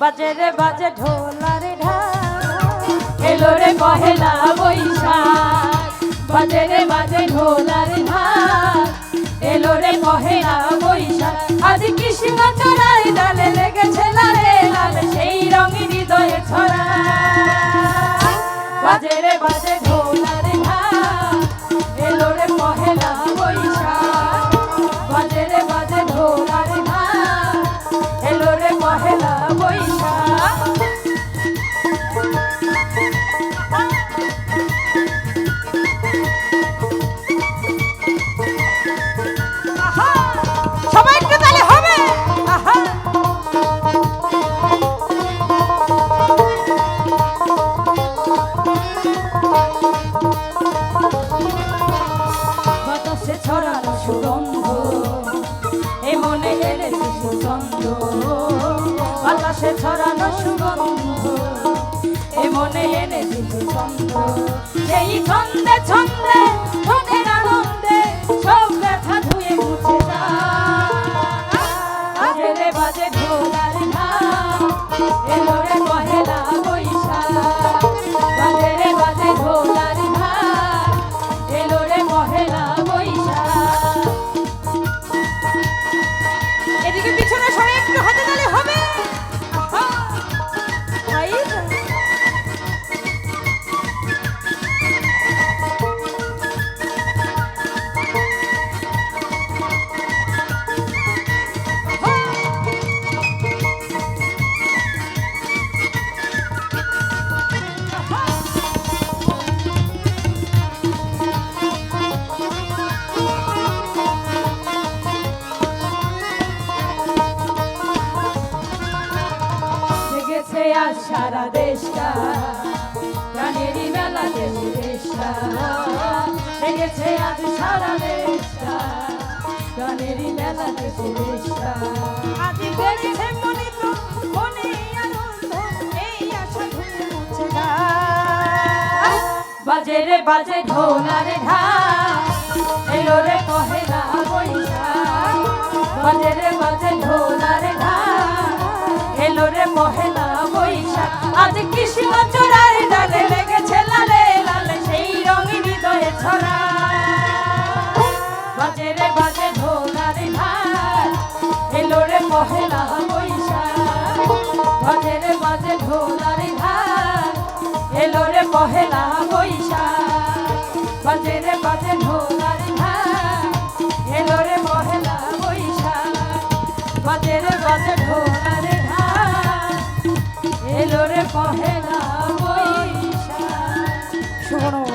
বাজে রে বাজে ঢোলার ঢাক। এলো রে পহেলা বৈশাখ। বাজে রে বাজে ঢোলার ঢাক। এলো রে পহেলা বৈশাখ। আজ কৃষ্ণ চড়াই ডালে এনেছে সুগন্ধ বাতাসে ছড়ানো সুগন্ধ এ মনে সেই ছন্দে ছন্দে মনের আনন্দে সব পিছনে সবাই একটু হবে। সারা দেশটা প্রাণেরই মেলা দেশ দেশটা। জেগেছে আজ সারা দেশটা প্রাণেরই মেলা দেশ দেশটা। আজ বেড়েছে মনে তো মনে আনন্দ এই আশা ধুয়ে মুছে না বাজে রে বাজে ঢোলার ঢাক এলো রে পহেলা বৈশাখ। বাজে রে বাজে লেগেছে লালে সেই রঙিনী হৃদয়ে ছড়া। পহেলা